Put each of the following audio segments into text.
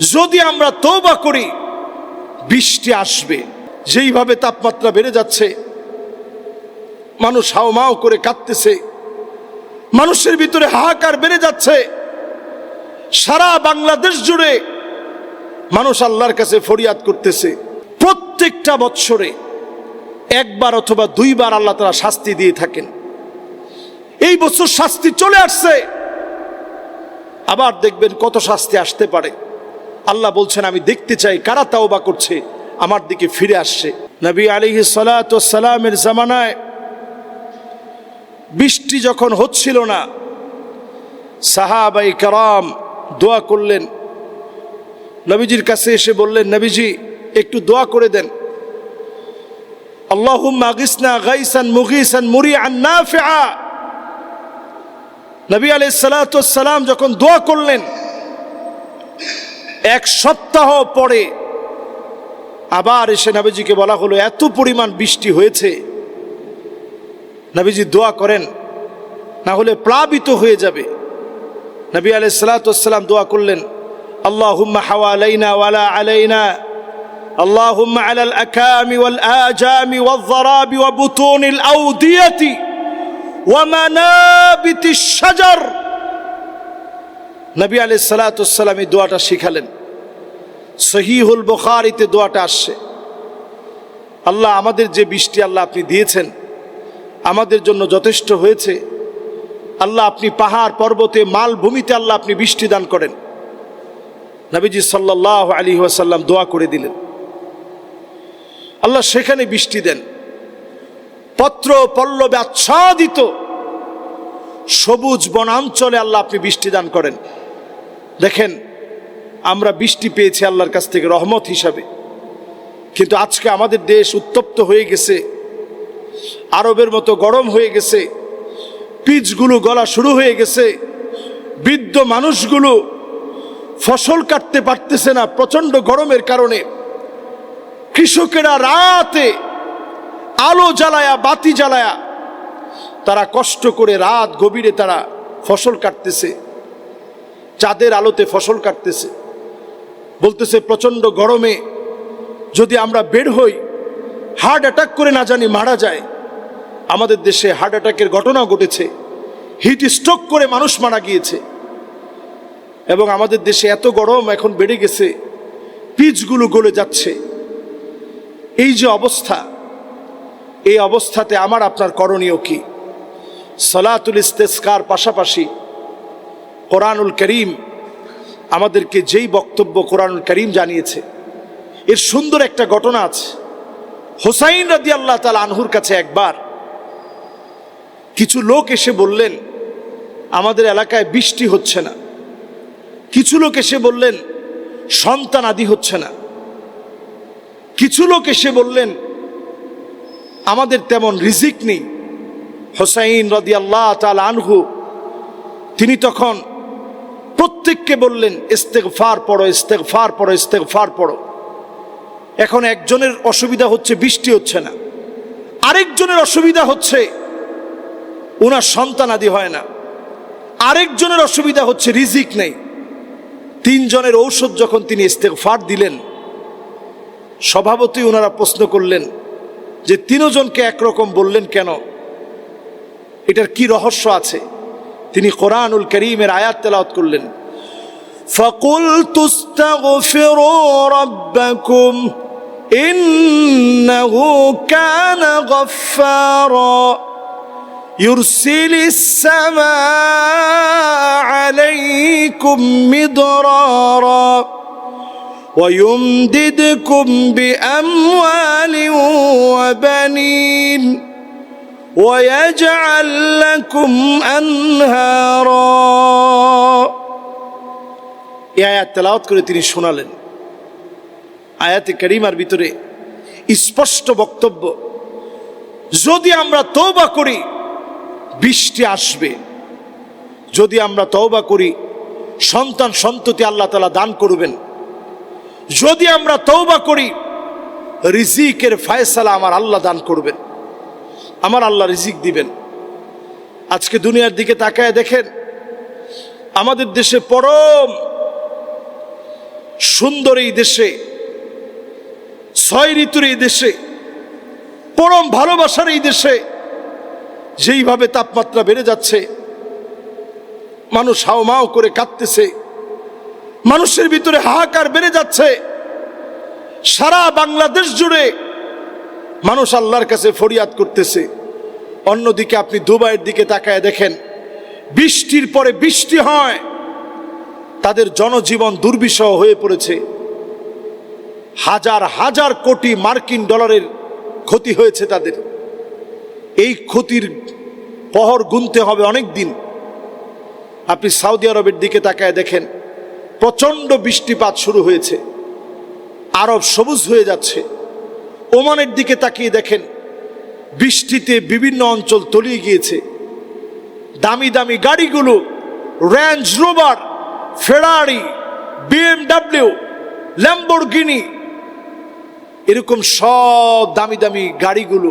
যদি আমরা তৌবা করি, বৃষ্টি আসবে। যেইভাবে তাপমাত্রা বেড়ে যাচ্ছে, মানুষ হাওমাও করে কাঁদতেছে, মানুষের ভিতরে হাহাকার বেড়ে যাচ্ছে, সারা বাংলাদেশ জুড়ে মানুষ আল্লাহর কাছে ফরিয়াদ করতেছে। প্রত্যেকটা বৎসরে একবার অথবা দুইবার আল্লাহ তারা শাস্তি দিয়ে থাকেন। এই বছর শাস্তি চলে আসছে, আবার দেখবেন কত শাস্তি আসতে পারে। আল্লাহ বলছেন, আমি দেখতে চাই কারা তাওবা করছে, আমার দিকে ফিরে আসছে। নবী আলিহি সালামের জামানায় বৃষ্টি যখন হচ্ছিল না, সাহাবাই কারাম দোয়া করলেন। নবীজির কাছে এসে বললেন, নবীজি, একটু দোয়া করে দেন। নবী আলাইহিস সালাতু সালাম যখন দোয়া করলেন এক সপ্তাহ পরে আবার এসে নবীজিকে বলা হলো এত পরিমাণ বৃষ্টি হয়েছে নবীজি দোয়া করেন না হলে প্লাবিত হয়ে যাবে নবী আলাই সালাতাম দোয়া করলেন আল্লাহ হাওয়া আলাইনা ওয়ালা আলাইনা اللهم على الأكام والآجام والضراب وبطون الأودية ومنابت الشجر নবী আলি সালাতাম দোয়াটা শিখালেন। সহিহুল বুখারিতে দোয়াটা আসছে। আল্লাহ আমাদের যে বৃষ্টি আল্লাহ আপনি দিয়েছেন, আমাদের জন্য যথেষ্ট হয়েছে। আল্লাহ আপনি পাহাড়, পর্বতে, মালভূমিতে আল্লাহ আপনি বৃষ্টি দান করেন। নবীজি সাল্লাহ আলী ওয়াসাল্লাম দোয়া করে দিলেন। আল্লাহ সেখানে বৃষ্টি দেন। পত্র পল্লবে আচ্ছাদিত সবুজ বনাঞ্চলে আল্লাহ আপনি বৃষ্টি দান করেন। দেখেন, আমরা বৃষ্টি পেয়েছি আল্লাহর কাছ থেকে রহমত হিসাবে। কিন্তু আজকে আমাদের দেশ উত্তপ্ত হয়ে গেছে, আরবের মতো গরম হয়ে গেছে, পিচগুলো গলা শুরু হয়ে গেছে, বৃদ্ধ মানুষগুলো ফসল কাটতে পারতেছে না প্রচণ্ড গরমের কারণে। কৃষকেরা রাতে আলো জ্বালায়া, বাতি জ্বালায়া, তারা কষ্ট করে রাত গভীরে তারা ফসল কাটতেছে। চাঁদের আলোতে ফসল কাটতেছে। বলতেছে, প্রচণ্ড গরমে যদি আমরা বের হই, হার্ট অ্যাটাক করে না জানি মারা যায়। আমাদের দেশে হার্ট অ্যাটাকের ঘটনা ঘটেছে। হিট স্ট্রোক করে মানুষ মারা গিয়েছে। এবং আমাদের দেশে এত গরম এখন বেড়ে গেছে, পিচগুলো গলে যাচ্ছে। এই যে অবস্থা, এই অবস্থাতে আমার আপনার করণীয় কি? সলাতুল ইস্তেস্কার পাশাপাশি কোরআনুল করিম আমাদেরকে যেই বক্তব্য কোরআনুল করিম জানিয়েছে, এর সুন্দর একটা ঘটনা আছে। হোসাইন রাদি আল্লাহ তালা আনহুর কাছে একবার কিছু লোক এসে বললেন, আমাদের এলাকায় বৃষ্টি হচ্ছে না। কিছু লোক এসে বললেন, সন্তান আদি হচ্ছে না। কিছু লোক এসে বললেন, আমাদের তেমন রিজিক নেই। হোসাইন রদি আল্লাহ তাল আনহু, তিনি তখন প্রত্যেককে বললেন ইস্তেক ফার পড়ো ইস্তেক ফার পড়ো ইস্তেক ফার পড়ো। এখন একজনের অসুবিধা হচ্ছে, বৃষ্টি হচ্ছে না। আরেকজনের অসুবিধা হচ্ছে ওনার সন্তান আদি হয় না। আরেকজনের অসুবিধা হচ্ছে, রিজিক নেই। তিনজনের ঔষধ যখন তিনি ইস্তেকফার দিলেন, স্বভাবতই ওনারা প্রশ্ন করলেন, যে তিনজনকে একরকম বললেন কেন? এটার কি রহস্য আছে? তিনি কোরআনুল করিমের আয়াত তেলাওয়াত করলেন فقلت استغفروا ربكم إنه كان غفارا يرسل السماء عليكم مدرارا ويمددكم بأموال وبنين ويجعل لكم أنهارا এই আয়াত তেলাওয়াত করে তিনি শোনালেন আয়াতে করিমার ভিতরে স্পষ্ট বক্তব্য যদি আমরা তৌবা করি বৃষ্টি আসবে যদি আমরা তওবা করি সন্তান সন্ততি আল্লাহ তালা দান করবেন যদি আমরা তৌবা করি রিজিকের ফায়সালা আমার আল্লাহ দান করবেন আমার আল্লাহ রিজিক দিবেন। আজকে দুনিয়ার দিকে তাকায় দেখেন, আমাদের দেশে পরম সুন্দর এই দেশে, ছয় ঋতুর এই দেশে, পরম ভালোবাসার এই দেশে যেইভাবে তাপমাত্রা বেড়ে যাচ্ছে, মানুষ হাওমাও করে কাঁদতেছে, মানুষের ভিতরে হাহাকার বেড়ে যাচ্ছে, সারা বাংলাদেশ জুড়ে মানুষ আল্লাহর কাছে ফরিয়াদ করতেছে। অন্যদিকে আপনি দুবাইয়ের দিকে তাকায় দেখেন, বৃষ্টির পরে বৃষ্টি হয়, তাদের জনজীবন দুর্বিষহ হয়ে পড়েছে। হাজার হাজার কোটি মার্কিন ডলারের ক্ষতি হয়েছে তাদের। এই ক্ষতির পহর গুনতে হবে অনেক দিন। আপনি সৌদি আরবের দিকে তাকায় দেখেন, প্রচণ্ড বৃষ্টিপাত শুরু হয়েছে। আরব সবুজ হয়ে যাচ্ছে। ওমানের দিকে তাকিয়ে দেখেন, বৃষ্টিতে বিভিন্ন অঞ্চল তলিয়ে গিয়েছে। দামি দামি গাড়িগুলো Range Rover Ferrari BMW Lamborghini এরকম সব দামি দামি গাড়িগুলো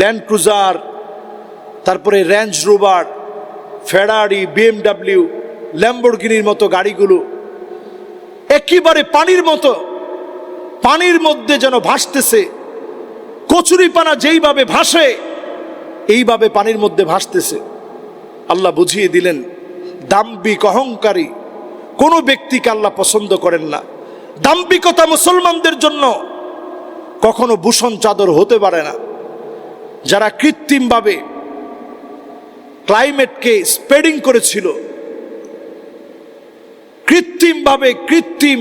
ল্যান্ড ক্রুজার তারপরে র্যাঞ্জ রোভার ফেরারি বিএমডাব্লিউ ল্যাম্বোর্গিনির মতো গাড়িগুলো, একেবারে পানির মতো। পানির মধ্যে যেন ভাসতেছে কচুরিপানা যেইভাবে ভাসে, এইভাবে পানির মধ্যে ভাসতেছে। আল্লাহ বুঝিয়ে দিলেন দাম্বিক অহংকারী, কোনো ব্যক্তিকে আল্লাহ পছন্দ করেন না। দাম্বিকতা মুসলমানদের জন্য কখনো ভূষণ চাদর হতে পারে না। যারা কৃত্রিমভাবে ক্লাইমেটকে স্প্রেডিং করেছিল, কৃত্রিমভাবে কৃত্রিম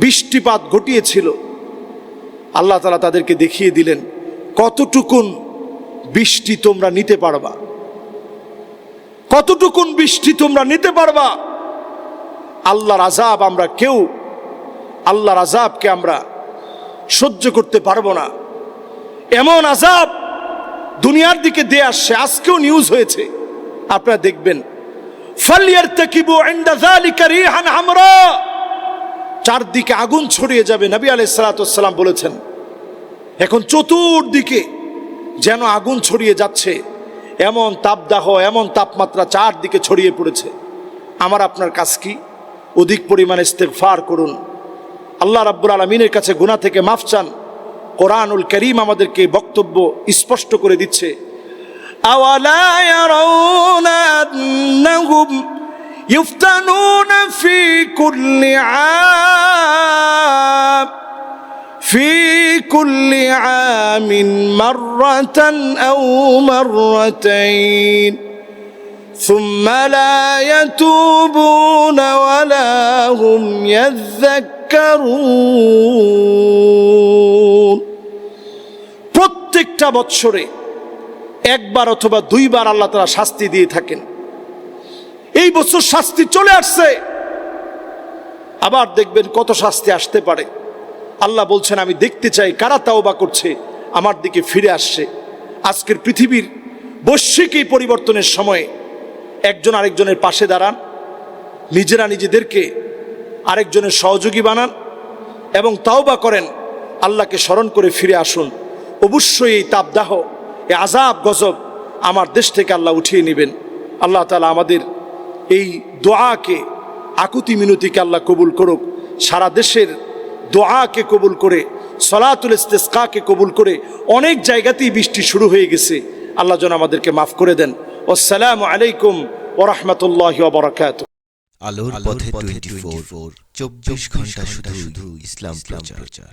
বৃষ্টিপাত ঘটিয়েছিল। আল্লাহ তালা তাদেরকে দেখিয়ে দিলেন, কতটুকুন বৃষ্টি তোমরা নিতে পারবা? কতটুকুন বৃষ্টি তোমরা নিতে পারবা? আল্লাহর আজাব আমরা কেউ, আল্লাহর আজাবকে আমরা সহ্য করতে পারব না। এমন আজাব দুনিয়ার দিকে দিয়ে আসছে, আজকেও নিউজ হয়েছে। আপনারা দেখবেন ফালিয়ার তাকিবু হামরা। চারদিকে আগুন ছড়িয়ে যাবে। নবী আলাইসালাতাম বলেছেন, এখন চতুর্দিকে যেন আগুন ছড়িয়ে যাচ্ছে, এমন তাপদাহ, এমন তাপমাত্রা চারদিকে ছড়িয়ে পড়েছে। আমার আপনার কাজ কি? অধিক পরিমাণে ইস্তেকফার করুন। আল্লাহ রাব্বুল আলমিনের কাছে গুণা থেকে মাফ চান। কোরআনুল করিম আমাদেরকে বক্তব্য স্পষ্ট করে দিচ্ছে, আওয়ালা يفتنون في كل عام في كل عام مرة أو مرتين ثم لا يتوبون ولا هم يذكرون প্রত্যেকটা বৎসরে একবার অথবা দুইবার আল্লাহ তারা শাস্তি দিয়ে থাকেন এই বছর শাস্তি চলে আসছে। আবার দেখবেন কত শাস্তি আসতে পারে। আল্লাহ বলছেন, আমি দেখতে চাই কারা তাওবা করছে, আমার দিকে ফিরে আসছে। আজকের পৃথিবীর বৈশ্বিক এই পরিবর্তনের সময়ে একজন আরেকজনের পাশে দাঁড়ান, নিজেরা নিজেদেরকে আরেকজনের সহযোগী বানান এবং তাওবা করেন। আল্লাহকে স্মরণ করে ফিরে আসুন। অবশ্যই এই তাপদাহ এ আজাব গজব আমার দেশ থেকে আল্লাহ উঠিয়ে নেবেন। আল্লাহ তালা আমাদের এই দোয়াকে আকুতি মিনতিকে আল্লাহ কবুল করুক। সারা দেশের দোয়াকে কবুল করে সলাতুল ইস্তেসকাকে কবুল করে অনেক জায়গাতেই বৃষ্টি শুরু হয়ে গেছে। আল্লাহ যেন আমাদেরকে মাফ করে দেন। আসসালামু আলাইকুম ওরহমতুল্লাহ বরকাত আলোর পথে টোয়েন্টি ফোর চব্বিশ ঘণ্টা শুধু শুধু ইসলাম প্রচার।